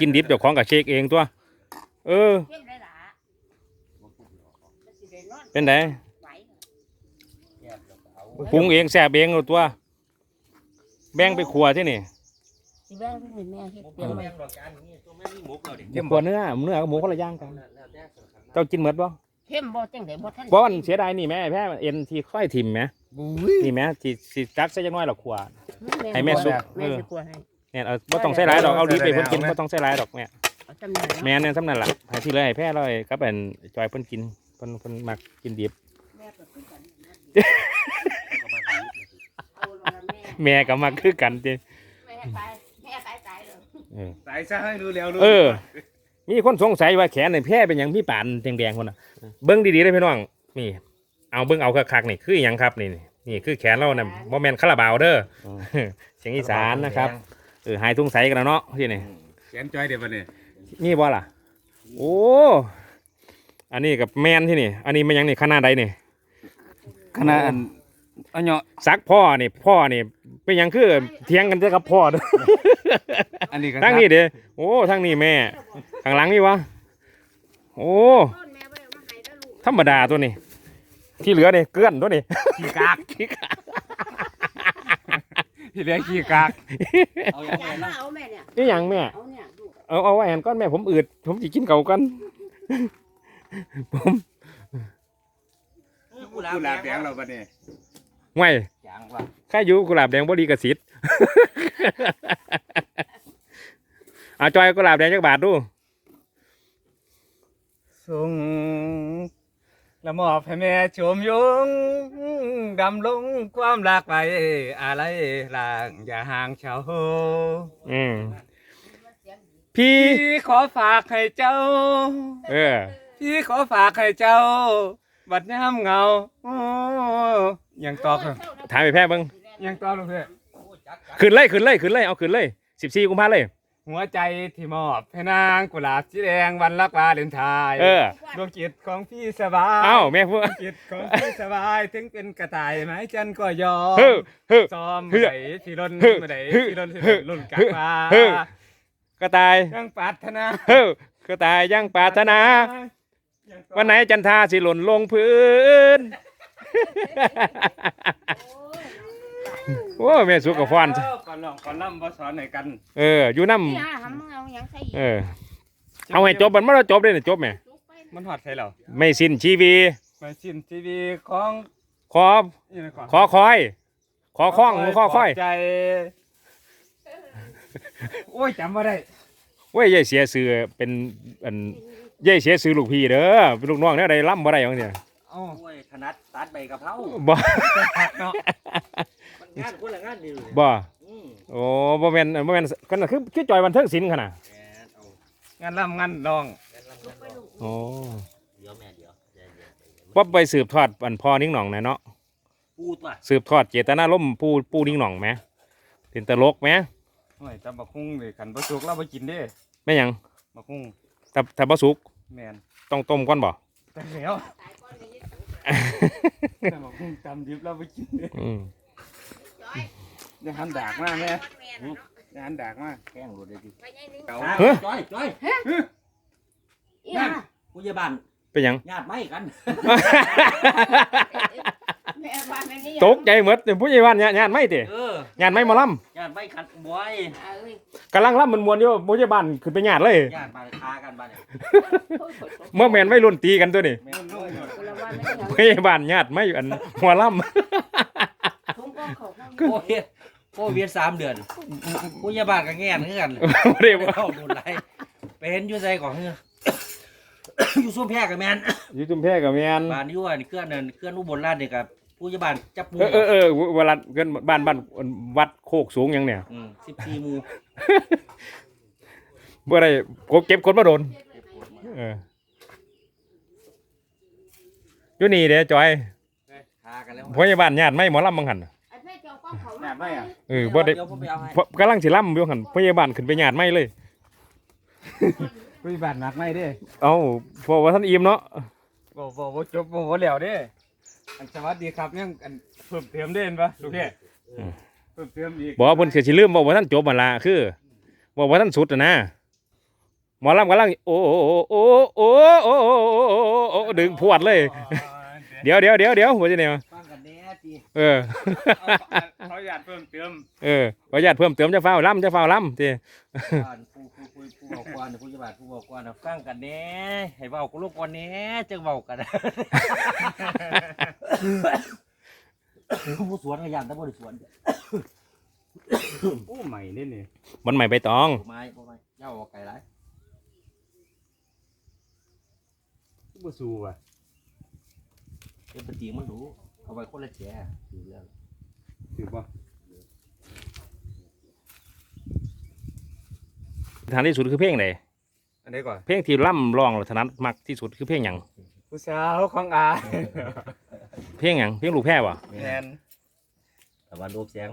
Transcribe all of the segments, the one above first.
กินดิบเจ้าของกับเชคเองตัว เออเข้มได้หล่ะมันสิได้นอนเป็นไงไหวปรุงเองแซ่บเองเอาตัว แบ่งไปครัวที่นี่สิแบ่งให้แม่เฮ็ดเตรียมไว้เดี๋ยวครัวเนื้อเนื้อกับหมูคนละอย่างกัน เจ้ากินเหมือนบ่เข้มบ่จังได๋บ่ทันเพราะมันเสียดายนี่แม่แพ้เอ็นที่ค่อยทิ่มแหมนี่แหมที่สิจักใส่จักหน้อยหรอกครัว ให้แม่สุก แม่สิกลัวให้ เนี่ยเอาบ่ต้องใส่หลายดอกเอาดิบไปเพิ่นกินบ่ต้องใส่หลายดอกแม่เอาจำนวนแม่เนี่ยสำนั่นล่ะให้ที่เหลยให้แพ้เลยก็เป็นจอยเพิ่นกินเพิ่นเพิ่นมักกินดิบแม่ก็คือกันเอาลงมาแม่แม่ก็มักคือกันติแม่ตายแม่ตายตายเลยเออสายซะให้รู้แล้วรู้เออ มีคนสงสัยว่าแขนในแพ้เป็นหยังมีปานแดงๆคนน่ะเบิ้งดีๆเลยพี่น้องนี่ เอาเบิ้งเอาคักๆนี่คือหยังครับนี่นี่นี่คือแขนเราน่ะบ่แม่นคาราบาวเด้ออเสียงอีสานนะครับ เออหายทุ่งใสกันแล้วเนาะที่นี่แขนจอยเดี๋ยวบัดนี้นี่บ่ล่ะ โอ้อันนี้กับแมนที่นี่ อันนี้มันหยังนี่ขนาดใดนี่ขนาดอันอันเนาะซักพ่อนี่พ่อนี่เป็นหยังคือเถียงกันเด้อกับพ่อเด้ออันนี้ก็ทั้งนี้เด้อโอ้ทั้งนี้แม่ข้างหลังนี่วะโอ้ต้นแม่บ่ได้เอามาให้เด้อลูกธรรมดาตัวนี้ ที่เหลือนี่เกลื่อนตัวนี้ ขี้กากขี้กาก ที่เหลือขี้กากเอาอย่างมาเอาแม่เนี่ย นี่หยังแม่ เอาเนี่ยลูกเอาเอาไว้แหนก้อนแม่ผมอืด ผมจะกินเก่ากัน ผมกุหลาบแดงเราบัดนี้ไม่จางว่ะข้าอยู่กุหลาบแดงบ่ดีกระสิทธิ์เอาจอยกุหลาบแดงจักบาทดู ส่ง ละมอบให้แม่ชมยงดำลงความรักไปอะไรลางอย่าห่างเฉาอืมพี่พี่ขอฝากให้เจ้า เออ พี่ขอฝากให้เจ้า บัดยามเหงาโอ้ยังตอบเหรอถามไปแพ้เบิ่งยังตอบลงเพื่อขึ้นเลยขึ้นเลยขึ้นเลยเอาขึ้นเลยสิบสี่กุมภาเลย หัวใจที่มอบให้นางกุหลาบสีแดงวันรักวาเลนไทน์เออ ดวงจิตของพี่สบายเอ้าแม่พูดดวงจิตของพี่สบายถึงเป็นกระต่ายไม้จันก็ยอมเฮ้อเฮ้อซ้อมเฮ้เมื่ออไหร่ที่ล้นเฮ้อเมื่อไหร่เฮ้อที่ล้นที่เฮ้อล้นกลับมาเฮ้อกระต่ายยังปรารถนาเฮ้อกระต่ายยังปรารถนา ยังวันไหนจันทราสิหล่นลงพื้น โอ้ แม่สุกกับฟอนเก่อนลองก่อนล่ำบ่สอนให้กันเอออยู่น้นี่ฮะทำมึงเอาหยังใส่อีกำเออเอาให้จบมันไม่ได้จบเลยนะจบแม่ลูกไปมันหอดใช่เหรอไม่สิ้นชีวีไปชินทีวีของขอนี่นะก่อนขอคอย ขอข้องหรือขอคอยปลบใจโอ้ยจำมาได้เว้ยยายเสียซื้อเป็นอันยายเสียซื้อลูกพี่เด้อเป็นลูกน้องเนี่ยได้ล่ำบ่ได้หยังเนี่ยเอ้าโอ้ยถนัดตัดใบกะเพราบ่ผักเนาะมัน งานคนละงานนี่เลยบ่อืมโอ้บ่แม่นบ่แม่นก็น่ะคือคือจอยวันเทิงศิลป์ขนาดแหมเอางานล่ำงานลองแม่นลำลำลำโอ้เดี๋ยวแม่เดี๋ยวเดี๋ยวเดี๋ยวเดี๋ยวว่าไปสืบทอดอันพ่อนิ่งหน่องนะเนาะพูดว่ะสืบทอดเจตนารมณ์ผู้ผู้นิ่งหน่องไหมเป็นตลกไหมโอ้ยจำบักคุ้งเลยขันบะสุกเราไปกินเด้แม่หยังบักคุ้งถ้าถ้าบ่สุกแมนต้องต้มก่อนบ่ แต่แล้วตายก่อนเลยนี่แต่บักคุ้งจำดิบเราไปกินเด้ อืม จอยอย่าหันดากมาแม่แม่น่ะเนาะอย่าหันดากมาแกล้งรถเลยดิไปยังนึงเก่าจ้าเฮ้ย จ้อยจ้อยอีห่าผู้ใหญ่บ้านเป็นหยัง ญาติไม่กันแม่ว่าแม่นี่ตกใจหมดผู้ใหญ่บ้านญาติญาติไม่ติเออญาติไม่มาล่ญาติไม่กันบ่อยอ่าเอ้ยำกำลังล่ำมันมวนอยู่ผู้ใหญ่บ้านขึ้นไปญาติเลย ญาติมาคากันบ้านเนี่ยเมื่อแม่นไม่รุ่นตีกันตัวนี้แม่นเลยคนละว่าแม่ยังผู้ใหญ่บ้านญาติไม่อันหัวล่ำ ทุ่งก็เขาข้างโอ้ยโควิดสามเดือนผู้ใหญ่บ้านก็แง่นคือกันบ่ได้ว่าเข้าบุญไรไปเห็นอยู่ใจก่อนเฮ้ยอยู่ส้มแพรกับแมนอยู่จุมแพกับแม่นบ้านอยู่อันเคลื่อนนั่นเคลื่อนอุบลราชเนี่ยกับผู้ใหญ่บ้านจับปูเออเออเออเวลาเกินบ้านบ้านวัดโคกสูงหยังเนี่ยมสิบสี่หมู่บ่ได้กบเก็บคนมาโดนเอออยู่นี่เด้จอยคากันแล้วผู้ใหญ่บ้านญาติไม่หมอลำบังหันไอ้แม่เจ้าก็เขาแม่ไม่อะเออบ่ได้เดี๋ยวผมไปเอาให้เพราะกำลังสิล่ำอยู่หันผู้ใหญ่บ้านขึ้นไปญาติไม่เลยคุยบาทหนักไม่เด้เอ้าเพราะว่าท่านอิ่มเนาะบ่บ่บ่จบบ่บ่แล้วเด้อันสวัสดีครับยังอันเพิ่มเติมเด่นปะลูกพี่เพิ่มเติมอีกบอกว่าเพิ่นเสียสิลืมบอกว่าท่านจบมาละคือบอกว่าท่านสุดอะนะหมอลำกำลังโอ้โอ้โอ้โอ้โอ้โอ้โอ้โอ้โอ้ดึงพวดเลย เดี๋ยวเดี๋ยวเดี๋ยวเดี๋ยวหัวจะเนี่ยฟัง กันแน่จีเออเขาอยากเพิ่มเติมเออขออนุญาตเพิ่มเติมจะเฝ้าล่ำจะเฝ้าล่ำทีบ้านผู้ผู้ผู้ผู้บอกกวนผู้จะบาดผู้บอกกวนฟังกันแน่ให้เว้ากูลูกก่อนแน่จังเว้ากัน ผู้สวนก็ยานแต่บ่ได้สวนโอ้ใหม่นี่นี่มันใหม่ใบตองไม้บ่ไม้เจ้าเอาไก่หลายบ่สู้ว่ะเป็นปฏิมันรู้ เอาไว้คนละแจอยู่แล้วถือบ่ทางที่สุดคือเพลงไหนอันนี้ก่อนเพลงที่ล่ำร้องถนัดมักที่สุดคือเพลงหยังผู้สาวของอาเพลงหยังเพลงลูกแพร่วะแมนตะวันโอบแสง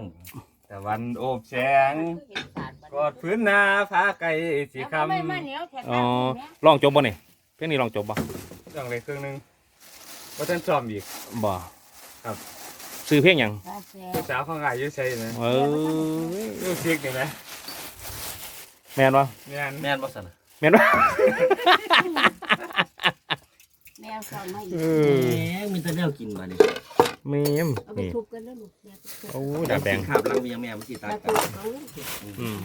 ตะวันโอบแสงเห็นสารบัดกอดพื้นนาพาไก่สีเอาคทำไมมาเหนียวแท้อ๋อๆเนี่ยร้องจบบ่นี่เพลงนี้ร้องจบบ่ำอย่างไรครึ่งหนึงว่าท่านซ้อมอีกบ่ ครับ ซื้อเพลงหยังปลาแซ่ผู้สาวของอาอยู่ใช่ไหมเออยูซิกนี่ไหมแม่นวะแมนแม่นบ่สั่นแม่นวะแมวสอนมาอีเอกแหอมมีแต่แนวกินมาดิแม่มเอาไปนี่ทุบกันแล้วลูกแม่ทุบกันโอ้ยดาบแดงขาบลังเมียงแม่มันสิตายแล้วกัตันวเขาเนี่ยอืม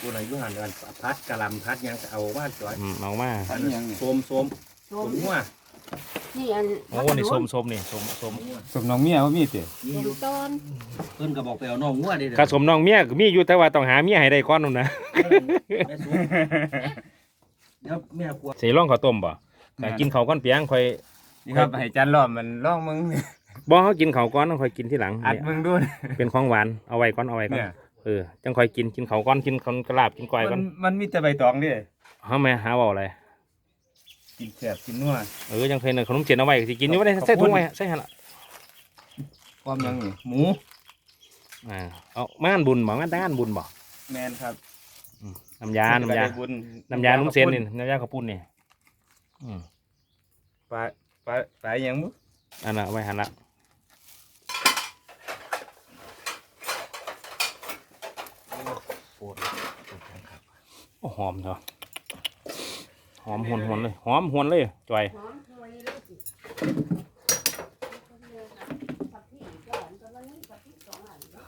กูน่ะอยู่หันกันพัดกะหลำพัดหยังก็เอามาจ่อยอืมเอามาอันยังนี่โสมโสมชโสมมหัว นี่อันโอ้นี่ส้มส้มนี่ส้มส้มสมน้องเมียว่ามีตินี่ชอยู่มต้นเพิ่นก็บอกไปเอาน้องงัวเด้อกระสมน้องเมียก็มีอยู่แต่ว่าต้องหาเมียให้ได้ก่อนนู่นนะแม่สูเดี๋ยวแม่กลัวสิร้องข้าวต้มบ่ก็กินข้าวก่อนเปียงค่อย นี่ครับให้จันล้อมมันลองมึงนี่บ่เฮากินข้าวก่อนค่อยกินทีหลังอัดเนี่ยมึงดูนี่เป็นของหวานเอาไว้ก่อนเอาไว้ก่อนเนี่ยเออจังค่อยกินกินข้าวก่อนกินข้าวกระลาบกินก้อยก่มัอนนมันมีแต่ใบตองดิเฮาแม่หาเว้าอะไร กินแสบกินนัวเออจังเคยนึกขนมเจียนเอาไว้สิกินอยู่บ่ได้ใส่ถุงไว้ใส่หั่นล่ะความยังนี่หมูอ่าเอามางานบุญบ่งานแต่งงานบุญบ่แมนครับน้ำยาน้ำยาบุญน้ำยานุ่มเส้นนี่น้ำยาข้าวปุ้นนี่อืมปลาปลาปลายังบุอันน่ะเอาไว้หั่นละโอ้หอมเถอะ หอมหวนหวนๆเลย หอมหวนเลยจอยหอมถวยเลยสิผักที่ก่อนตอนนี้ผักที่สองอันเนาะ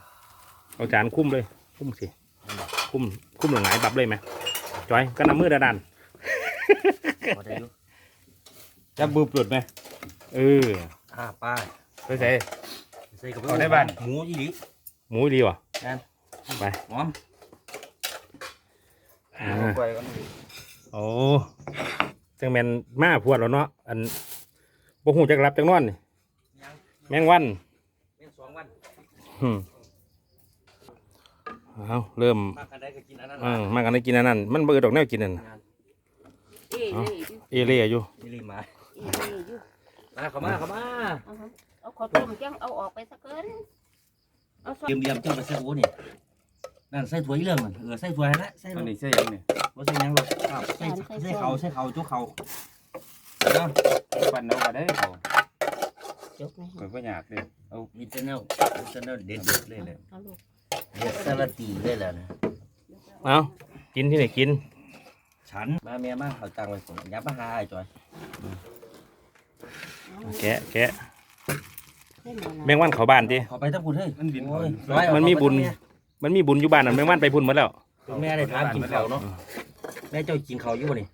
เอาจานคุ้มเลยคุ้มสิคุ้มคุ้มหลงหงายบับเลยไหมจอยก็นำมือดันพอได้อยู่จะบูปลุดไหมๆเอออ่าป้าไปใส่ใส่กับเอาได้บ้านหมูอีหลีหมูอีหลีวะไปหอมอ่าปล่อยก่อน โอ้จังแมนมาพวดแล้วเนาะอันบ่หูจักรับจักนอนนี่แมงวันเป็นสองวันอืมเอาเริ่มมากันได้ก็กินอันนั้นเออมากันได้กินอันนั้นมันเบื่อดอกแนวกินนั่นน่ะเอ้ยนี่เอเล่อยู่อีหลีมาเอ้ยนี่อยู่มาเข้ามาเข้ามาเอาครับเอาขอต้มจังเอาออกไปสักเกินเอาซอเตรียมเตรียมเจ้าไปใส่โอ้นี่ นั่นใส่ถ้วยเรื่องมันเออใส่ถ้วยให้ละใส่อันรนี้ใช่ยังนี่บ่ใส่หยังหรอกครับใส่ใส่เขาใส่เขาจุกเขาเนาะปั่นเอาก็ได้เขาจบไหมเปิดก็อยากเลยเอามีแต่แนวมีแต่แนวเด็ดๆเลยแหละเอาลูกเด็ดสลัดตีเลยแหละนะเอากินที่ไหนกิน ฉันมาแม่มาเอาตังค์ไว้ผมยับมาหาไอ้จอยแกะแกะเส้นอะไรแมงวันเขาบ้านดิ ขอไปทั้งบุญเฮ้ยมันบิน โอ้เขายร้อยเอามันมีบุญ เข้าไป มันมีบุญอยู่บ้านนั่นแมงวันไปพุ่นหมดแล้วทั้งแม่แม่ได้ถามกินเขาวเนาะแม่เจ้ากินเขาวอยู่บ่นี่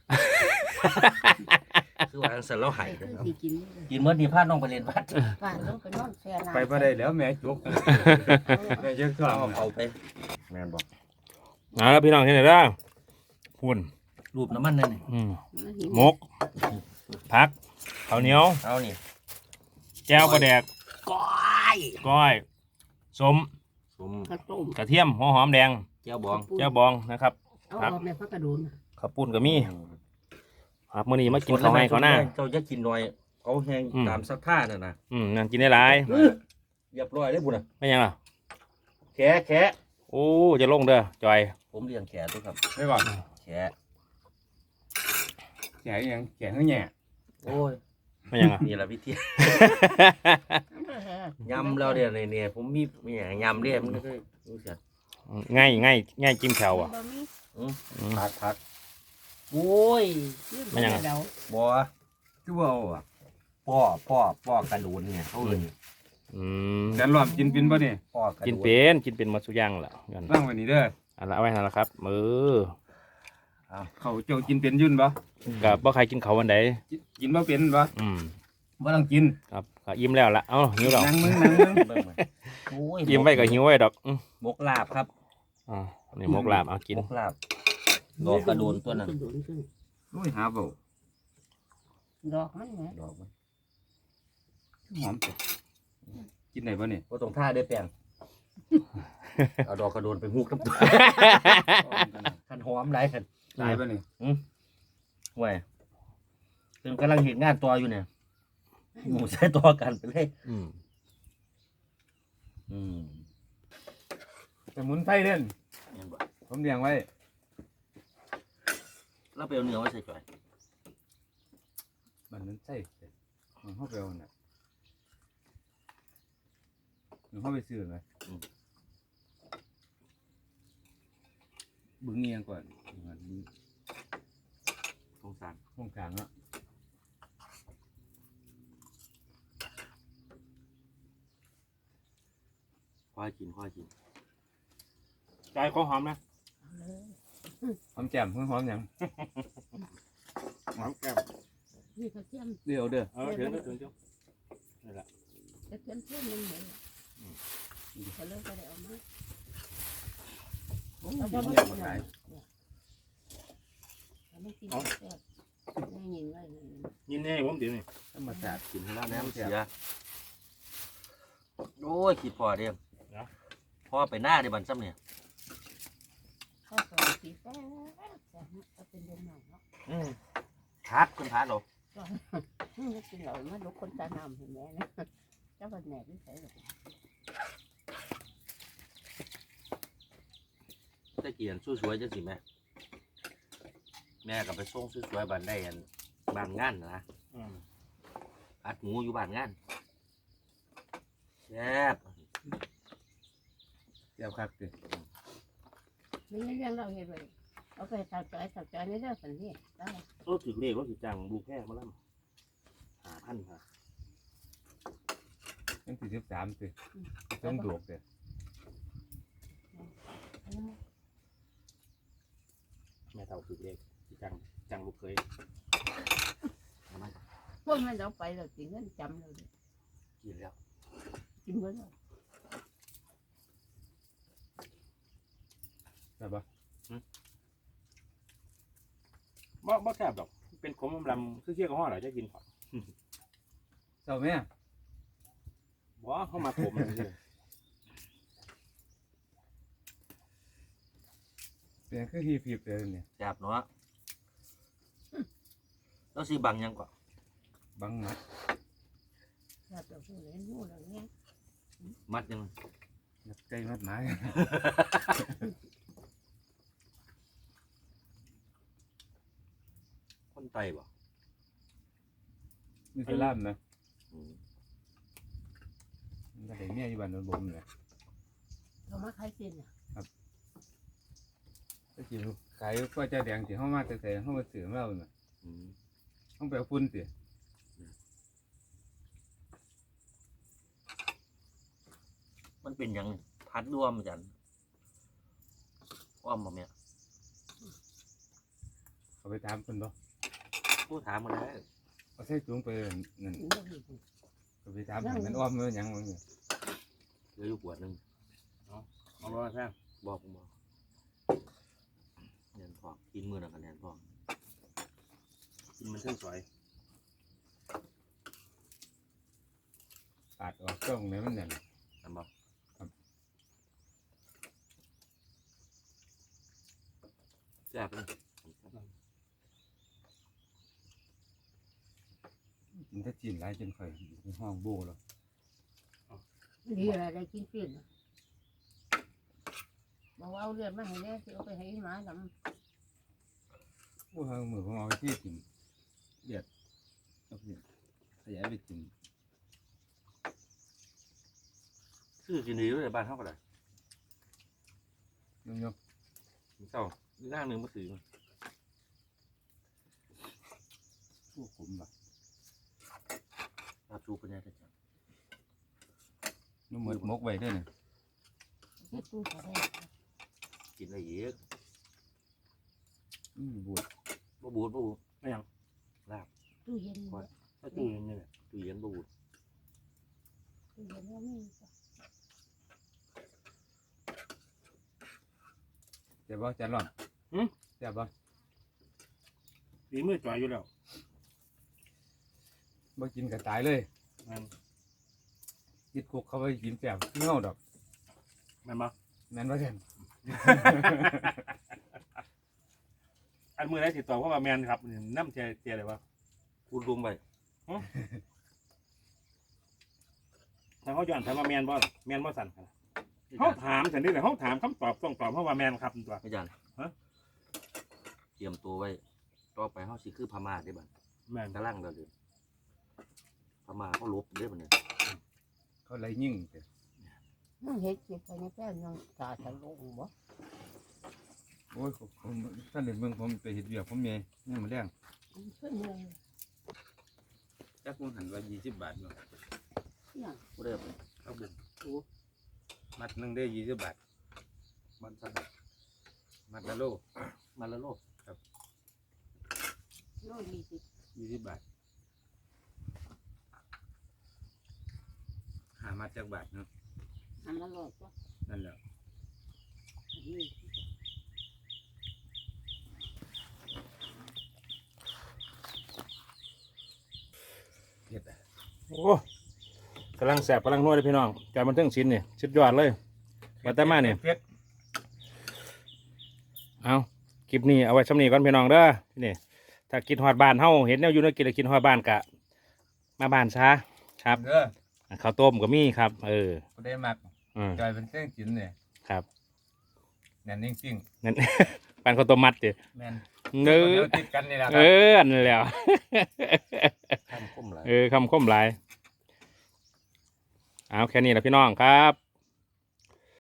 คือว่าสันเราใหายคือสิกินเลยกินเมื่อนี่พาน้องไปเรียนวัดป่านต้องไปนอนแช่น้ำไปบ่ได้แล้วแม่จุกแม่เยอะท้อเอางเอาไปแม่นบอกเอาแล้วพี่น้องที่ไหนล่ะพุ่นรูปน้ำมันนั่นนี่อืมมันหิวมกพักข้าวเหนียว เอานี่แก้วปลาแดกก้อยก้อยสม สมข้าวต้มกระเทียมหัวหอมแดงเจ้าบองเจ้าบองนะครับ เอาออกแม่พักกระโดนข้าวปุ้นก็มีครับมื้อนี้มากินข้าวให้เขาวหน้าเจ้าจะกินหน่อยเขาแห้งอืมตามสักท่าน่ะนะอืมนั่นกินได้หลายเรียบร้อยเลยบุญน่ะไม่ยังล่ะแขะแขะโอ้จะลงเด้อจอย ผมเลี้ยงแขะด้วยครับไม่บอกแขะแก่ยังแก่เฮือแง่โอ้ย ไม่ยังอะ นี่แหละวิธี ยำเราเนี่ยเนี่ยเนี่ยผมมีมีอย่างยำเรียมันก็รู้สึกง่ายง่ายง่ายจิ้มแถวอะบะหมี่อืมพักพักโอ้ยมันยังเดาบ่คือว่าเอาอะพ่อพ่อพ่อกระโดนเนี่ยเขาเอิ้นอืมแกนรอบกินเป็นป่ะนี่พ่อกระโดนกินเป็นกินเป็นหมาสุกอย่างแหละกันร่างไว้นี่เด้อ เอันละเอาไว้นั่นละครับ มือ เขาเจ้ากินเป็นยุ่นบ่กับบ่ใครกินเขาววันใดกินกินบ่เป็นบ่อืมบ่ต้องกินครับก็อิ่มแล้วละเอ้าหิวแล้วนั่งมึงนั่งมึงเบิ่งมาโอ้ยอิ่มไว้ก็หิวไว้ดอกอืมหมกลาบครับอ่านี่หมกลาบเอากินหมกลาบดอกกระโดนตัวนั้นกระโดนขึ้นโอ้ยหาเบ่ดอกมันแหมดอกมันหอมจังกินได้บ่นี่บ่ต้องท่าเด้อแป้งเอาดอกกระโดนไปฮูกน้ำตัว คันหอมหลายคัน ได้บ่นี่ห่วยเป็นกำลังเห็นงานตัวอยู่เนี่ยหมูใช้ตัวกันไปเลย อืมอืมสมุนไพรเด่นเห็นบ่ผมเลี้ยงไว้ แล้วไปเอาเนื้อไว้ใส่จ่อยมันนั้นใส่มันเข้าไปเอาน่ะมันเข้าไปซื้อไหมบึงเงียงก่อน มันสงสารห้องกลางเนาะค่อยกินค่อยกินใจของหอมนะเอาเลยหอมแจ่มเพิ่งหอมหยังหอมแก้มนี่กระเทียมเดี๋ยวเด้อเออเดี๋ยวเดี๋ยวเดี๋ยวกระเทียมเพิ่มมันเหมือนก็เลยก็ได้เอามาโอ้ยเอาเงีบ่ยมาบกินหลายเอา ไม่กินแซ่บไม่ยินไว้เลยยินแน่ผมเดี๋ยวนี้ธรรมชาติกินให้แล้วน้ำเสียโอ้ยคิดพอเดียวพ่อไปหน้าในบันซ้ำเนี่ยข้าวซอยสีแซ่บแซ่บก็เป็นเดือนหน่อยเนาะอืมทัดคุณทัดเหรออืมกินเหล่ามาลูกคนตาหนำเห็นไหมนะเจ้าวันแหนไม่ใช่หรอกตะเกียนสวยๆจังสิแม่ แม่กับไปส่งสวยๆบ้านได้อันบ้านงานนะอืมอัดหมูอยู่บ้านงานแซ่บแจ่มคักเด้อไม่ใช่เรื่องเราเห็นเลยเอาไปตัดใจตัดใจในเรื่องสันนี่ได้โอ้ถึงเลขว่าสิจังบุกแค่มาแล้วหาพันค่ะยังสี่สิบสามสิต้องดวกเด้อแม่เท่าถึงเลขสิ จังจังบุกเคยพวกมันเราไปเราจริงกันจำเลยกินแล้วจริงเมื่อเราใช่ปะบ่บ่แซ่บดอก เป็นขมลำคือเคี้ยวกับห่อเหรอจะกินก่อนเจ้าแม่บ่เข้ามาขมเลยเป็นคือฮีฟีบเลยเนี่ยแซ่บเนาะ แล้วสิบังยังกว่าบังหนักเราจะพูดเล่นนู่นเราเนี้ยมัดยังนักใจมัดหมายคนไตบ่นี่คือล่ามนะอืมมันก็ได้เมียอยู่บ้านโนนบ่มเลยเรามาใครกินอะก็กินขายก็จะแดงสิเฮามาแต่แต่เฮามาซื้อมาเอา น่ะอืมเฮาไปเอาฝุ่นสิมันเป็นหยังพัดร่วมกันอ้อมบ่แม่เอาไปถามเพิ่นบ่ผู้ถามมาได้เอาใส่ถุงไปนั่นกินไม่ดีเอาไปถามเพิ่นมันอ้อมมันหยังมันเนี่ยเหลืออยู่ขวดหนึงเอาบ่แซ่บบอกผมบอกแนนพอกกินมือหนักกันแนนพอ กกินมันเส้นสวยปาดออกช่องไหนมันนั่นอันบอกครับแซ่บเลยกินแต่จีนหลายจนข่อยในห้องโบแล้วดีอะไรได้กินกินบอกว่าเอาเลือดมาให้แน่ที่เอาไปให้หมาดำโอ้เฮามือผมเอาไปที่กิน เลือดเอาไปขยายไปกินชื่อกินดีด้วยบ้านเท่ากันเลยยกยกเศร้าหน้าหนึ่งมาถือผมบ่ลาบชูเป็นยังไงจ๊ะนุ่มมกไว้เด้วยนี่เฮ็ดตู้ก็ได้กินอะไรอีกอืมบูดบ่บูดบ่บูดไม่ยัง ตู้เย็นบ่ถ้าตู้เย็นนี่แหละตู้เย็นบ่บูดตู้เย็นว่ามีก็เจ็บบ่จันร้อนเจ็บบ่ฝีมือจ่อยอยู่แล้วบ่กินก็ตายเลยมันติดคุกเขาไปกินแซ่บเงาดอกแม่นบ่แม่นบ่จันอันมือได้ติดต่อเพราะว่าแมนครับนี่น้ำเทียเทียเลยว่า พูดรวมไปถ้าเขาย้อนถามว่าแมนบ่แมนบ่สั่นครับเขาถามสันนี่แหละเขาถามคำตอบต้องตอบเพราะว่าแมนครับตัวไม่ยันฮะ เตรียมตัวไว้ ต่อไปเฮาสิคือพม่าได้บัดแมนกำลังเราเลยพม่าเขาลบได้บัดเนี่ยเขาเลยยิ่งเด้อนั่งเฮ็ดเก็บไปในแป้งยังตาทะลุบ่โอ้ยผมผมท่านเด็กเมืองผมไปเห็ดเบียกผมเมย์นี่มาแรงมันขึ้นเลย จักผมหันว่ายี่สิบบาทเนาะเนี่ยบ่ได้เป็นครับผมมัดหนึ่งได้ยี่สิบบาท มันสั่นมัดละโลมันละโลกโลยี่สิบยี่สิบบาทหามัดจากบาทเนาะอันละร้อยก็นั่นแหละนี่เห็ดอะ โอ้กำลังแสบกำลังนวดเลยพี่น้องจอยมันเทิงชิ้นนี่ชุดยอดเลยมาแต่มาเนี่ยเผ็ดเอาคลิปนี้เอาไว้สำนีก่อนพี่น้องเด้อนี่ถ้ากินฮอดบ้านเฮาเห็นแนวอยู่ในกินแล้วกินฮอดบ้านกะ มาบ้านช้าครับเด้อข้าวต้มก็มีครับ เออกูได้มักอืมจอยเป็นเส้นกินเนี่ยครับแน่นจริงนั่นปานข้าวต้มมัดเด้ๆแม่น เนื้เดี๋อยวติดกันนี่แหละคเอรับออันนั้นแหล้ว ข้ามคมหลาย เออคำคมหลายเอาแค่นี้แหละพี่น้องครับ